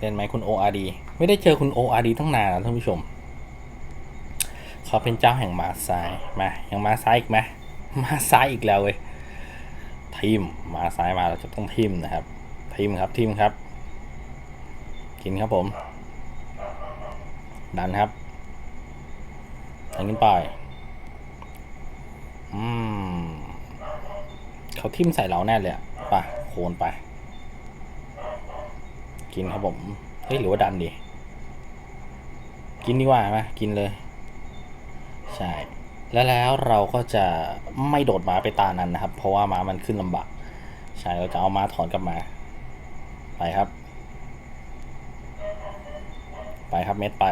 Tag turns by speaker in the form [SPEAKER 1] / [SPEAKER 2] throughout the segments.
[SPEAKER 1] เล่นไหมคุณ ORD ไม่ได้เจอคุณ ORD ตั้งนานแล้วท่านผู้ชม เขาเป็นเจ้าแห่งมาซ้ายมายังมาซ้ายอีกไหมมาซ้ายอีกแล้วเว้ยทีมมาซ้ายมาเราจะต้องทีมนะครับทีมครับทีมครับ กินครับผม ดันครับดันขึ้นไปอืมเขาทิมใส่เราแน่เลยอะไปโคนไป กินครับผม เฮ้ยหรือว่าดันดีกินดีกว่าไหมกินเลย ใช่ แล้วแล้วเราก็จะไม่โดดม้าไปตานั้นนะครับ เพราะว่าม้ามันขึ้นลำบาก ใช่ เราจะเอาม้าถอนกลับมา ไปครับ ไปครับเม็ดไป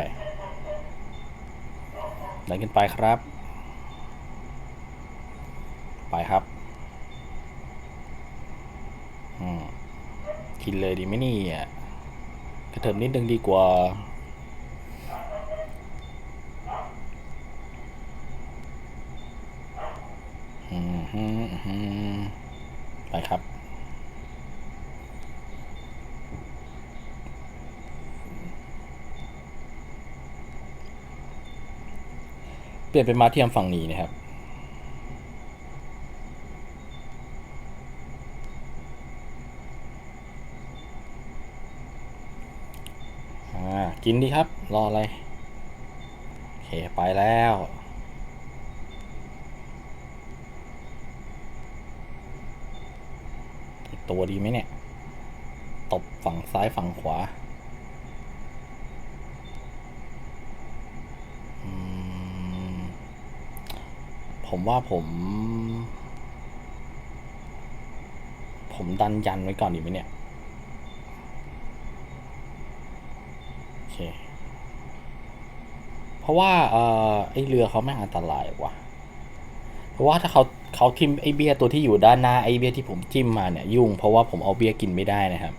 [SPEAKER 1] ดันขึ้นไปครับ ไปครับ อืมกินเลยดีไหมนี่อะ เถิบนิดนึงดีกว่าอืมฮึอืมฮึไปครับเปลี่ยนเป็นมาเทียมฝั่งนี้นะครับ อ่า กินดีครับ รออะไร โอเค ไปแล้ว ตัวดีไหมเนี่ย ตบฝั่งซ้ายฝั่งขวาผมว่าผม ผมดันยันไว้ก่อนดีไหมเนี่ย โอ เคเพราะว่าเออไอเรือเขาไม่อันตรายว่ะ เพราะว่าถ้าเขาเขาทิมไอเบียตัวที่อยู่ด้านหน้าไอเบียที่ผมจิ้มมาเนี่ยยุ่งเพราะว่าผมเอาเบียกินไม่ได้นะครับ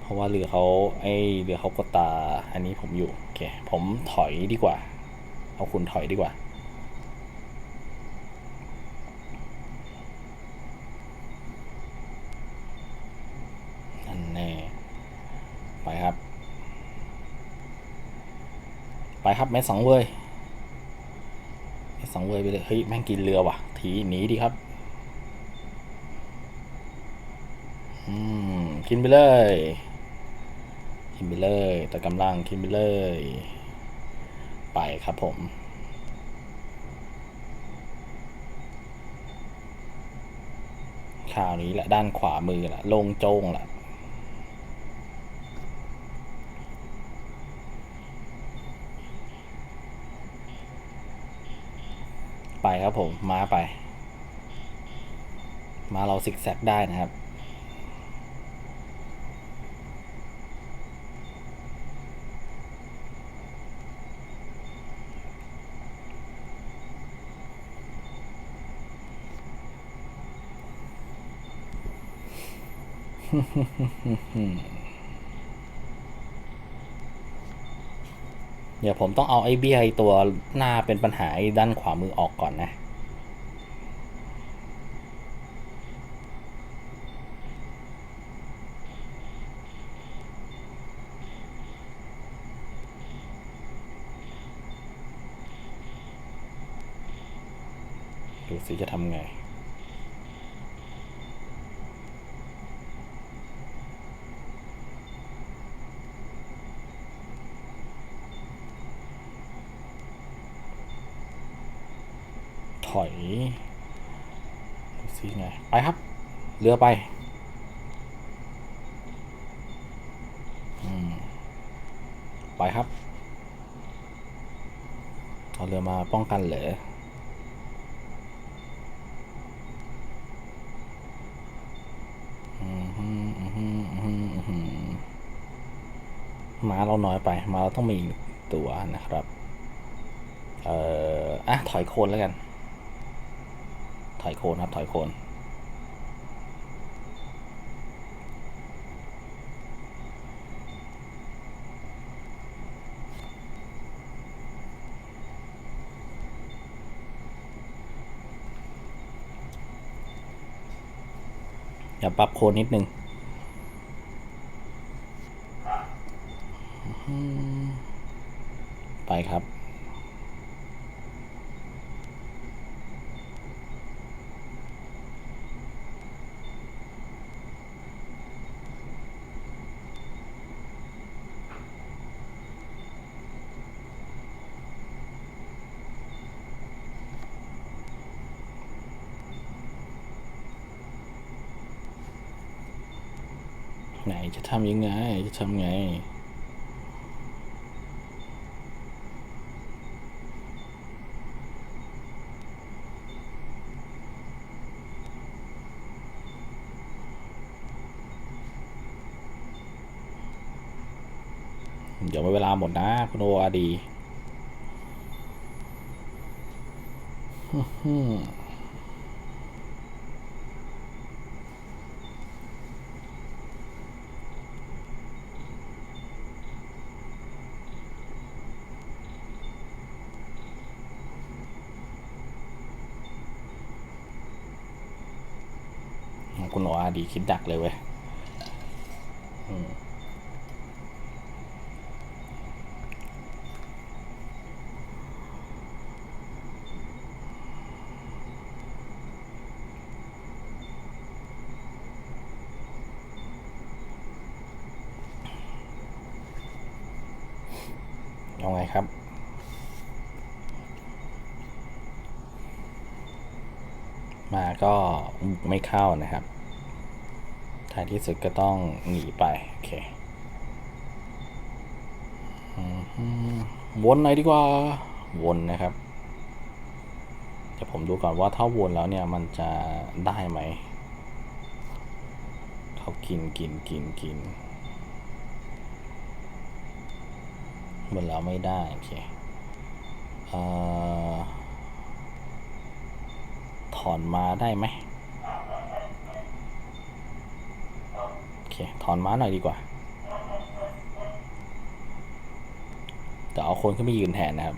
[SPEAKER 1] เพราะว่าเรือเขาไอเรือเขาก็ตาอันนี้ผมอยู่โอเคผมถอยดีกว่า เอาคุณถอยดีกว่า นั่นแน่ ไปครับ ไป ครับแม่สองเว้ยแม่สองเว้ยไปเลยเฮ้ยแม่งกินเรือว่ะ ทีหนีดีครับ อืมกินไปเลยกินไปเลยแต่กำลังกินไปเลย ไปครับผมคราวนี้แหละด้านขวามือละลงโจงละ ไปครับผมม้าไป มาเราซิกแซกได้นะครับ เดี๋ยวผมต้องเอาไอ้เบี้ยไอ้ตัวหน้าเป็นปัญหาด้านขวามือออกก่อนนะ ดูสิจะทำไง อยดูสิไงไปครับ เรือไปไปครับเอาเรือมาป้องกันเหรออืมฮึอืมฮึอืมฮึอืมฮึม้าเราน้อยไป ม้าเราต้องมีอีกตัวนะครับ เอ่อ อะ ถอยโคนแล้วกัน ถอยโคนครับถอยโคนอย่าปรับโคนนิดนึง ไหนจะทำยังไง จะทำไง เดี๋ยวเวลาหมดนะ คุณโออาดี อืม คุณโออาดีคิดดักเลยเว้ยเอาไงครับมาก็ไม่เข้านะครับ ท้ายที่สุดก็ต้องหนีไปโอเควนหน่อยดีกว่าวนนะครับเดี๋ยวผมดูก่อนว่าถ้าวนแล้วเนี่ยมันจะได้ไหมเขากินกินกินกินบนเราไม่ได้โอเคเอ่อถอนมาได้ไหมโอ เค ถอนม้าหน่อยดีกว่าแต่เอาคนขึ้นไปยืนแทนนะครับ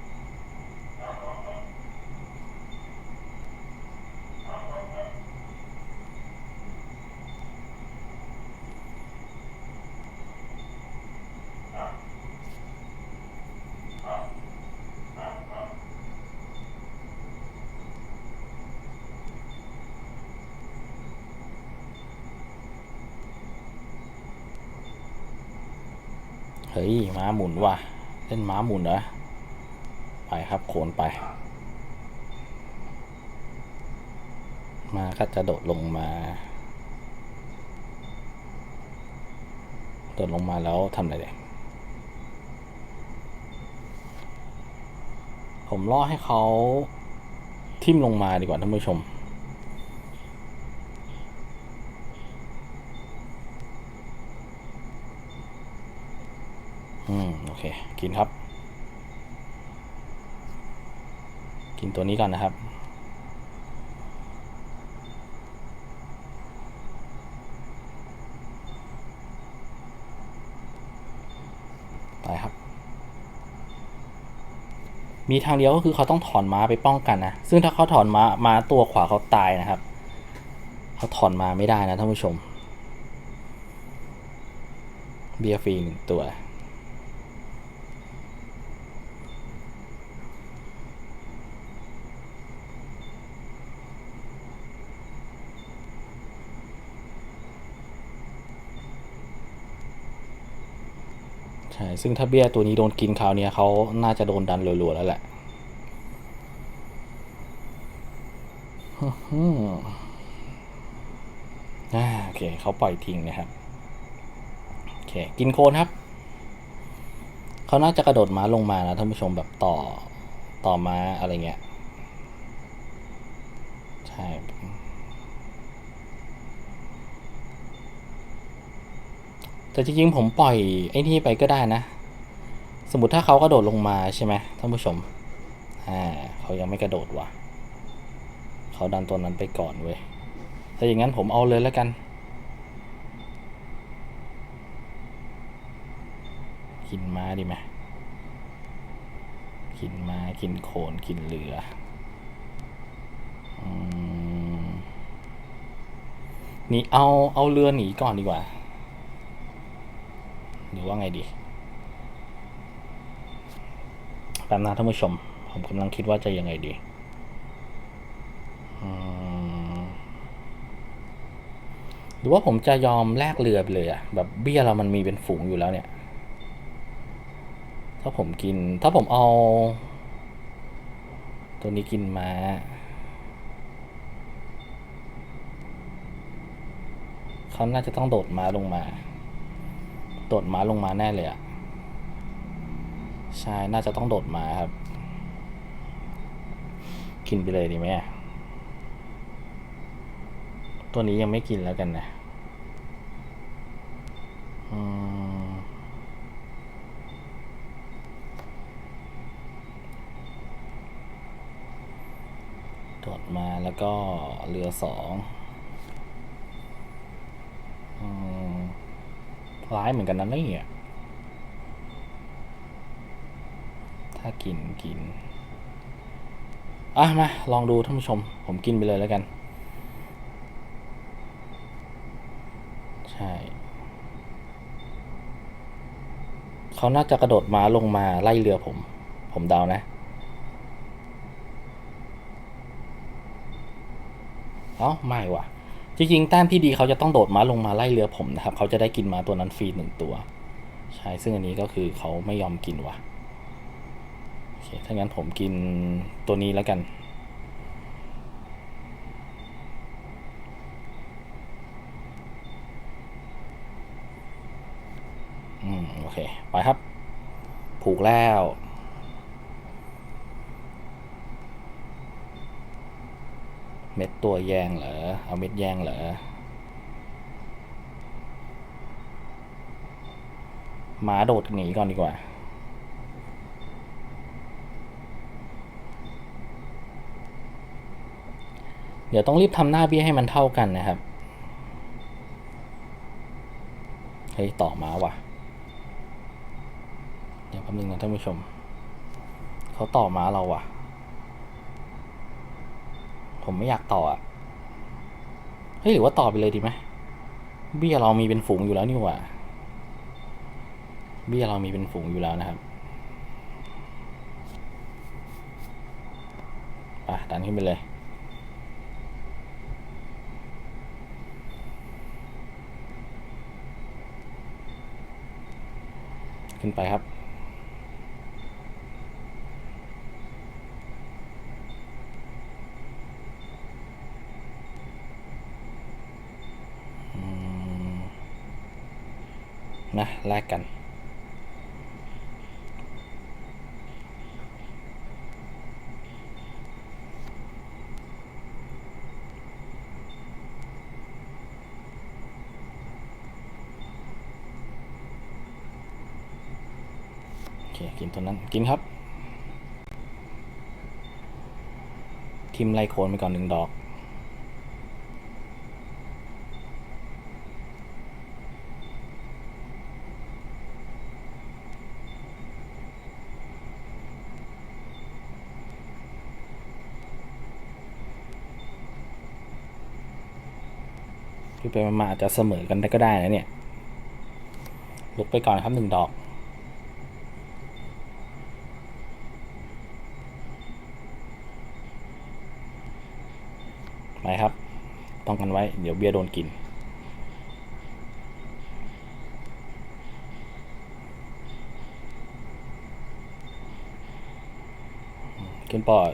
[SPEAKER 1] เฮ้ยม้าหมุนว่ะ เล่นม้าหมุนเหรอ ไปครับโขนไป มาก็จะโดดลงมา โดดลงมาแล้วทำอะไรเด็ผมล่อให้เขาทิ่มลงมาดีกว่าท่านผู้ชม อืม โอ เค กินครับ กินตัวนี้ก่อนนะครับตายครับ มีทางเดียวก็คือเขาต้องถอนม้าไปป้องกันนะ ซึ่งถ้าเขาถอนม้าม้าตัวขวาเขาตายนะครับ เขาถอนมาไม่ได้นะท่านผู้ชมเบียร์ฟรีหนึ่งตัว ใช่ ซึ่งถ้าเบี้ยตัวนี้โดนกินคราวเนี้ยเขาน่าจะโดนดันรัวๆแล้วแหละโอเคเขาปล่อยทิ้งนะครับ โอเค กินโคนครับ เขาน่าจะกระโดดม้าลงมานะท่านผู้ชมแบบต่อต่อม้าอะไรเงี้ย ใช่ แต่จริงๆผมปล่อยไอ้นี่ไปก็ได้นะ สมมติถ้าเขากระโดดลงมาใช่ไหมท่านผู้ชม อ่าเขายังไม่กระโดดว่ะ เขาดันตัวนั้นไปก่อนเว้ยถ้าอย่างนั้นผมเอาเลยแล้วกัน กินม้าดีไหมกินม้ากินโขนกินเรือหนี่เอาเอาเรือหนีก่อนดีกว่า หรือว่าไงดีแป๊บนะท่านผู้ชม ผมกำลังคิดว่าจะยังไงดีหรือว่าผมจะยอมแลกเรือไปเลยอะแบบเบี้ยเรามันมีเป็นฝูงอยู่แล้วเนี่ย ถ้าผมกิน ถ้าผมเอา ตัวนี้กินมาเขาน่าจะต้องโดดมาลงมา โดดม้าลงมาแน่เลยอะใช่ น่าจะต้องโดดม้าครับ กินไปเลยดีไหมตัวนี้ยังไม่กินแล้วกันนะโดดมาแล้วก็เรือสองอืม ร้ายเหมือนกันนะเนี่ยถ้ากินกินอะมาลองดูท่านผู้ชม ผมกินไปเลยแล้วกัน ใช่ เขาน่าจะกระโดดม้าลงมาไล่เรือผม ผมเดานะเอ้าไม่ว่ะ จริงๆแต้มที่ดีเขาจะต้องโดดม้าลงมาไล่เรือผมนะครับ เขาจะได้กินม้าตัวนั้นฟรีหนึ่งตัว ใช่ ซึ่งอันนี้ก็คือเขาไม่ยอมกินว่ะ โอเค ถ้างั้นผมกินตัวนี้แล้วกัน อืม โอเค ไปครับ ผูกแล้ว เม็ดตัวแยงเหรอ เอาเม็ดแยงเหรอ หมาโดดหนีก่อนดีกว่า เดี๋ยวต้องรีบทำหน้าเบี้ยให้มันเท่ากันนะครับ เฮ้ย ต่อมาว่ะ เดี๋ยวแป๊บนึงนะท่านผู้ชม เขาต่อมาเราว่ะ ผมไม่อยากต่ออะเฮ้ยหรือว่าต่อไปเลยดีไหมเบี้ยเรามีเป็นฝูงอยู่แล้วนี่หว่า เบี้ยเรามีเป็นฝูงอยู่แล้วนะครับไปดันขึ้นไปเลยขึ้นไปครับ อืม นะแลกกัน โอเค กินตัวนั้น กินครับ ทิมไล่โคนไปก่อนหนึ่งดอก ไปมาอาจจะเสมอกันได้ก็ได้นะเนี่ย ลุกไปก่อนครับหนึ่งดอกไปครับ ต้องกันไว้ เดี๋ยวเบียร์โดนกิน ขึ้นปล่อย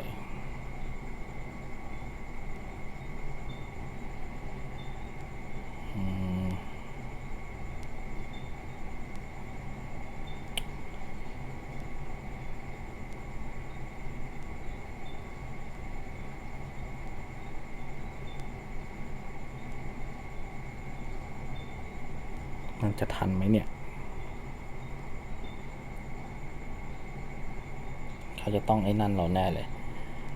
[SPEAKER 1] อืมมัน จะทันไหมเนี่ยเขาจะต้องไอ้นั่นเราแน่เลย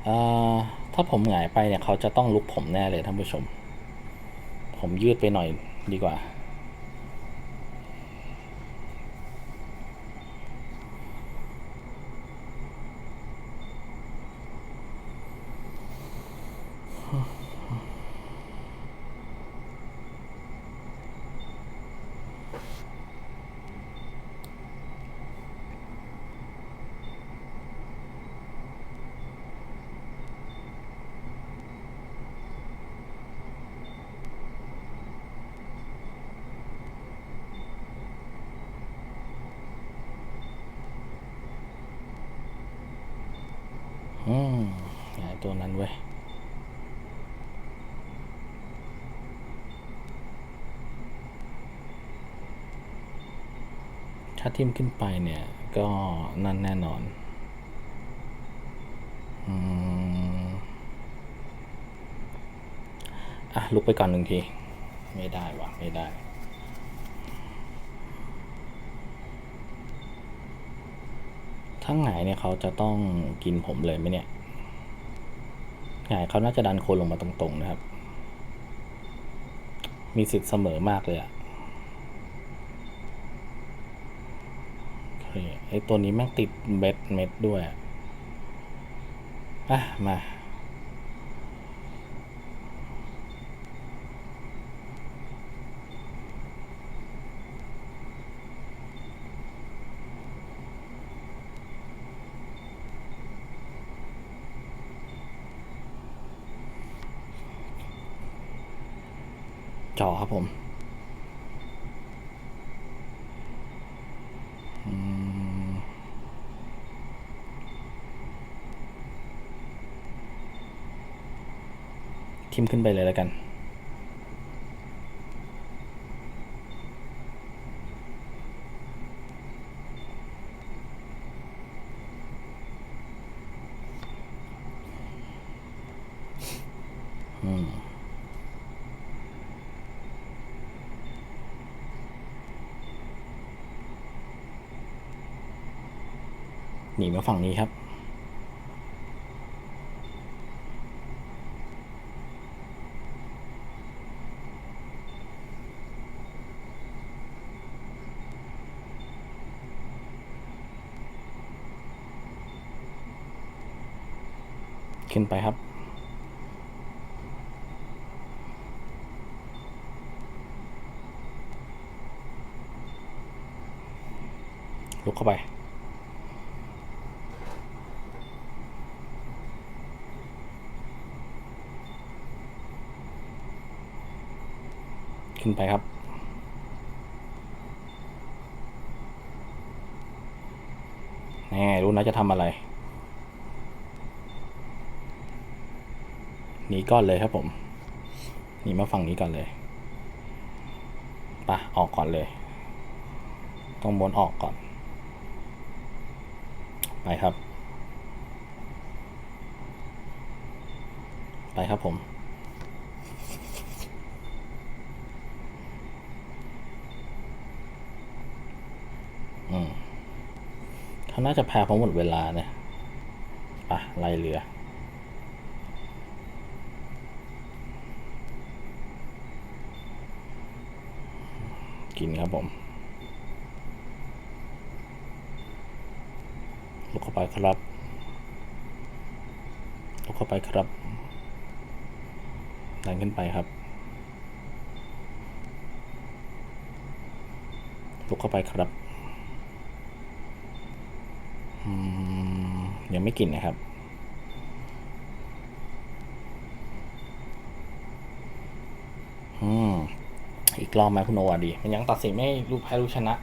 [SPEAKER 1] เอ่อถ้าผมหงายไปเนี่ยเขาจะต้องลุกผมแน่เลยท่านผู้ชม ผมยืดไปหน่อยดีกว่า อืมหายตัวนั้นเว้ยอาทิมขึ้นไปเนี่ย ก็นั่นแน่นอนอืมอะลุกไปก่อนหนึ่งที ไม่ได้วะไม่ได้ ถ้าหงายเนี่ยเขาจะต้องกินผมเลยไหมเนี่ยหงายเขาน่าจะดันโคนลงมาตรงๆนะครับ มีสิทธิ์เสมอมากเลยอะไอตัวนี้แม่งติดเม็ดเม็ดด้วยอะมา จอครับผมทิมขึ้นไปเลยแล้วกันอืม หนีมาฝั่งนี้ครับ ขึ้นไปครับลุกเข้าไป ขึ้นไปครับ แน่รู้นะจะทำอะไร หนีก่อนเลยครับผม หนีมาฝั่งนี้ก่อนเลยปะออกก่อนเลย ต้องม้วนออกก่อน ไปครับ ไปครับผม อืม เขาน่าจะแพ้เพราะหมดเวลาเนี่ยปะไล่เรือกินครับผมลุกเข้าไปครับลุกเข้าไปครับดันขึ้นไปครับลุกเข้าไปครับ ยังไม่กินนะครับ อืมอีกรอบไหมคุณโอวาดี มันยังตัดสินไม่รู้แพ้รู้ชนะ